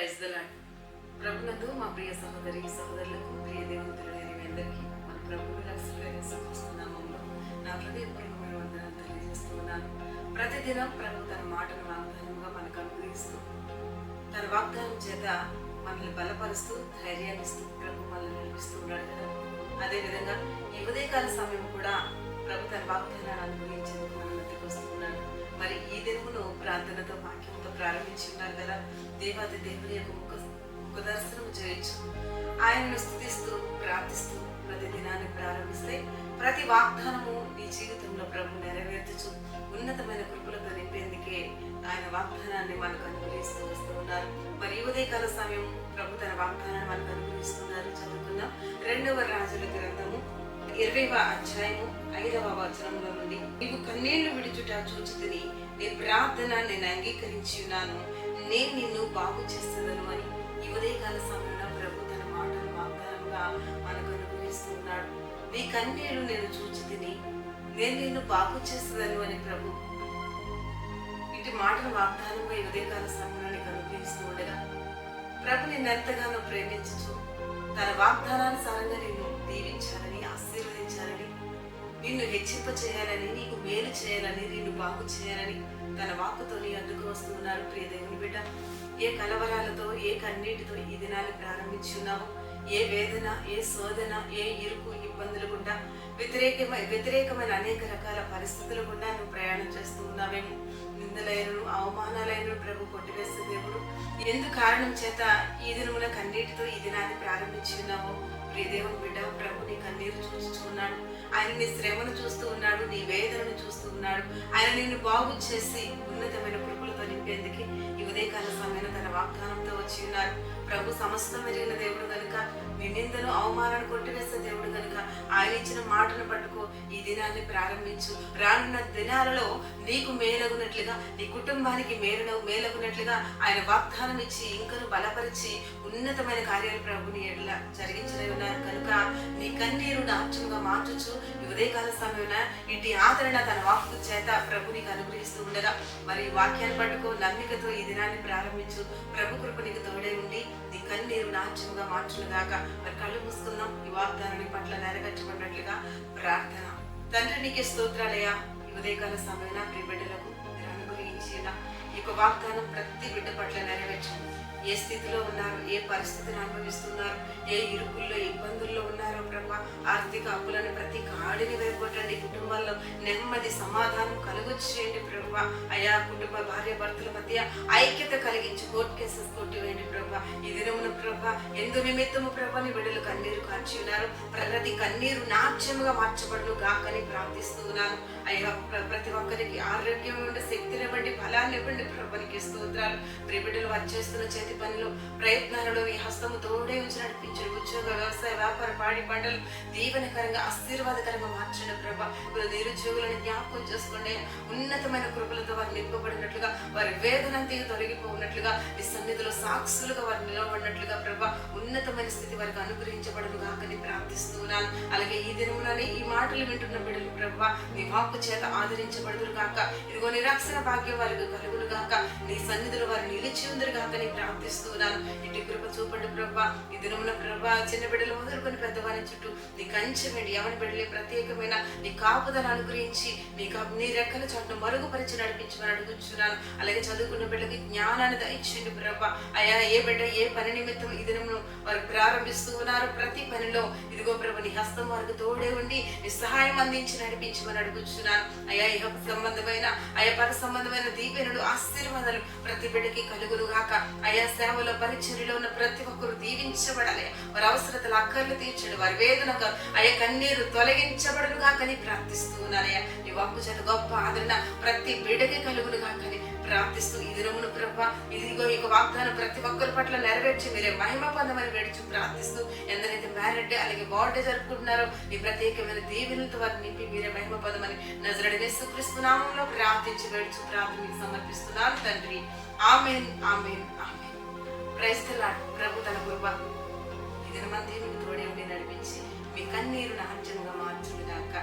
Praise the ప్రభునందు మా ప్రియ సహోదరి సహోదరులకు ప్రియ దేవుతులు మీ అందరికీ మన ప్రభువు రక్షిస్తున్నామంలో నా హృదయపూర్వకమైన వందనాలు తెలియజేస్తూ ఉన్నాను. ప్రతిదినం ప్రభు తన మాటను వాగ్దానంగా మనకు అనుగ్రహిస్తూ తన వాగ్దానం చేత మనల్ని బలపరుస్తూ ధైర్యాన్ని ఇస్తూ ప్రభు మనల్ని నడిపిస్తూ ఉన్నాడు కదా. అదేవిధంగా ఈ ఉదయకాల సమయం కూడా ప్రభు తన వాగ్దానాన్ని అనుగ్రహించేందుకు మన మధ్యకు వస్తున్నాడు మరి ఈ దినమును ప్రార్థనతో వాక్యంతో ప్రారంభించున్నారు కదా? దేవాది దేవుని యొక్క ముఖ ముఖదర్శనం చేయొచ్చు ఆయనను స్థుతిస్తూ ప్రార్థిస్తూ ప్రతి దినాన్ని ప్రారంభిస్తే ప్రతి వాగ్దానము నీ జీవితంలో ప్రభు నెరవేర్చు ఉన్నతమైన కృపలతో నింపేందుకే ఆయన వాగ్దానాన్ని మనకు అనుగ్రహిస్తూ వస్తూ ఉన్నారు. మరి ఈ ఉదయకాల సమయం ప్రభు తన వాగ్దానాన్ని మనకు అనుగ్రహిస్తున్నారు చదువుకుందాం. రెండవ రాజుల గ్రంథము ఇరవైవ అధ్యాయము ఐదవ వచనంలో నుండి నీవు కన్నీళ్ళు విడుచుట చూచితిని నీ ప్రార్థన నేను అంగీకరించి ఉన్నాను నేను నిన్ను బాగు చేస్తుందను అని. ఈ ఉదయకాల సమయంలో ప్రభు తన మాటలు వాగ్దానంగా మనకు అనుభవిస్తున్నాడు నీ కన్నీళ్ళు నేను చూచితిని నేను నిన్ను బాగు చేస్తుందను అని ప్రభు ఇటు మాటలు వాగ్దానంగా ఈ ఉదయకాల సమయంలో నీకు అనుభవిస్తూ ఉండగా ప్రభు నిన్ను ఎంతగానో ప్రేమించచ్చు తన వాగ్దానానుసారంగా నేను దీవించాలని ఆశీర్వదించాలని నిన్ను హెచ్చింప చేయాలని నీకు మేలు చేయాలని నిన్ను బాగు చేయాలని తన వాక్కుతో నీ అందుకు వస్తున్నారు ప్రియ దేవుని బిడ్డ. ఏ కలవరాలతో ఏ కన్నీటితో ఈ దినాన్ని ప్రారంభించున్నావు ఏ వేదన ఏ శోధన ఏ ఇరుకు ఇబ్బందులు గుండా వ్యతిరేకమైన వ్యతిరేకమైన అనేక రకాల పరిస్థితులు గుండా నువ్వు ప్రయాణం చేస్తూ ఉన్నావేమో? నిందలైనను అవమానాలైనను ప్రభు కొట్టివేసే దేవుడు. ఎందు కారణం చేత ఈ దినమున కన్నీటితో ఈ దినాన్ని ప్రారంభించి ఉన్నావు ప్రియదేవుని బిడ్డ ప్రభు నీ కన్నీరు చూస్తున్నాడు ఆయన నీ శ్రమను చూస్తూ ఉన్నాడు నీ వేదనను చూస్తూ ఉన్నాడు. ఆయన నిన్ను బాగు చేసి ఉన్నతమైన కృపలతో నింపేందుకు ఈ ఉదయకాల సమయంలో తన వాగ్దానంతో వచ్చి ఉన్నారు. ప్రభు సమస్తం ఎరిగిన దేవుడు కనుక నీ అవమానాన్ని కొట్టివేసే దేవుడు కనుక ఆయన ఇచ్చిన మాటను పట్టుకో ఈ దినాన్ని ప్రారంభించు. రానున్న దినాలలో నీకు మేలగునట్లుగా నీ కుటుంబానికి మేలు మేలగునట్లుగా ఆయన వాగ్దానం ఇచ్చి ఇంకను బలపరిచి ఉన్నతమైన కార్యాలు ప్రభుని ఎట్లా జరిగించలే ఉన్నారు. కనుక నీ కన్నీరు నాట్యంగా మార్చుచు ఉదయకాల సమయమున ఇంటి ఆదరణ తన వాక్కు చేత ప్రభు నీకు అనుగ్రహిస్తూ ఉండగా మరి వాక్యాన్ని పట్టుకో నమ్మికతో ఈ దినాన్ని ప్రారంభించు. ప్రభు కృప నీకు తోడే ఉండి నీ కన్నీరు నాట్యముగా మార్చునుగాక. మరి కళ్ళు మూసుకుందాం. ఈ వాగ్దానాన్ని పట్ల నెరవేర్చబడినట్లుగా ప్రార్థన. తండ్రి నీకే స్తోత్రాలయ్యా ఈ ఉదయకాల సమయన ప్రియ బిడ్డలకు మీరు అనుగ్రహించిన ఈ యొక్క వాగ్దానం ప్రతి బిడ్డ పట్ల నెరవేర్చండి. ఏ స్థితిలో ఉన్నారు? ఏ పరిస్థితిని అనుభవిస్తున్నారు? ఏ ఇరుకుల్లో ఇబ్బందుల్లో ఉన్నారో ప్రభా? ఆర్థిక అప్పులను ప్రతి కాడిని వేయగొట్టండి కుటుంబాల్లో నెమ్మది సమాధానం కలుగొచ్చేయండి ప్రభా. అయా కుటుంబ భార్య భర్తల మధ్య ఐక్యత కలిగించి కోర్టు కేసెస్ కొట్టివేయండి ప్రభా. ఈ దినమున ప్రభా ఎందు నిమిత్తము ప్రభా నీ బిడ్డలు కన్నీరు కార్చి ఉన్నారు. ప్రతి కన్నీరు నాట్యముగా మార్చబడును గాకని ప్రార్థిస్తూ ఉన్నాను. అయ్యా ప్ర- ప్రతి ఒక్కరికి ఆరోగ్యం ఉండే శక్తిని ఇవ్వండి బలాన్ని ఇవ్వండి ప్రభానికి స్తోత్రాలు. ప్రిబిడ్డలు వచ్చేస్తున్న చేతి పనులు ప్రయత్నాలలో ఈ హస్తము తోడే ఉంచి నడిపించండి ఉద్యోగ వ్యవసాయ వ్యాపార పాడి పంటలు దీవెనకరంగా ఆశీర్వాదకరంగా మార్చండి ప్రభ. నిరుద్యోగులను జ్ఞాపకం చేసుకోండి ఉన్నతమైన కృపలతో వారు నింపబడినట్లుగా వారి వేదనంతా తొలగిపోఉన్నట్లుగా ఈ సన్నిధిలో సాక్షులుగా వారు నిలబడినట్లుగా ప్రభా ఉన్నతమైన స్థితి వారికి అనుగ్రహించబడదు కాకని ప్రార్థిస్తున్నాను. అలాగే ఈ దినమునని ఈ మాటలు వింటున్న బిడ్డలు ప్రభా నీ వాక్కు చేత ఆదరించబడదురు కాక ఇదిగో నిరాక్షర భాగ్యం వారికి కలుగును గాక. నీ సన్నిధిలో వారు నిలిచి ఉందరు కాక నీ ప్రార్థిస్తున్నాను ఇటు కృప చూపండి ప్రభా. ఈ దినమున ప్రభా చిన్న బిడ్డలు మొదలుకొని పెద్దవారి చుట్టూ నీ కంచె వెండి ఎవరి బిడ్డలే ప్రత్యేకమైన నీ కాపుదల అనుగ్రహించి నీ కాపు నీ రెక్కల చాటును మరుగుపరిచి నడిపించమని అడుగుచున్నాను. అలాగే చదువుకున్న బిడ్డలకి జ్ఞానాన్ని దయచేయండి ప్రభా. అయా ఏ బిడ్డ ఏ పని నిమిత్తం ఈ దినమును వారు ప్రారంభిస్తూ ఉన్నారు ప్రతి పనిలో ఇదిగో ప్రభు నీ హస్తం వారికి తోడే ఉండి నీ సహాయం అందించి నడిపించమని అడుగుచున్నాను. అయా ఇహ సంబంధమైన అయా పర సంబంధమైన దీపెనుడు ఆశీర్వాదాలు ప్రతి బిడ్డకి కలుగును గాక అయా సేవలో పరిచర్యలో ఉన్న ప్రతి ఒక్కరు దీవించబడాలి. వారి అవసరతలు అక్కర్లు తీర్చండి. వారి వేదనకు అయ్యా కన్నీరు తొలగించబడను కాకని ప్రార్థిస్తూ ఉన్నానయ్యా. నీ వాక్కు చేత గొప్ప ఆదరణ ప్రతి బిడ్డకి కలుగును కాకని ప్రార్థిస్తూ ఈ దినమును ప్రభ ఇదిగో ఈ వాగ్దానం ప్రతి ఒక్కరి పట్ల నెరవేర్చి మీరే మహిమ పొందమని వేడుచు ప్రార్థిస్తూ ఎందరైతే మ్యారెడ్ అలాగే బర్త్డే జరుపుకుంటున్నారో ఈ ప్రత్యేకమైన దీవెనలతో వారిని నింపి మీరే మహిమ పొందమని నజరడి క్రీస్తు నామంలో ప్రార్థించి వేడుచు ప్రార్థన సమర్పిస్తున్నాను తండ్రి. Amen amen amen. క్రైస్తలాడు ప్రభు తన కృప. ఈ దినమంతా మీకు తోడే ఉండి నడిపించి మీ కన్నీరు నాట్యంగా దాకా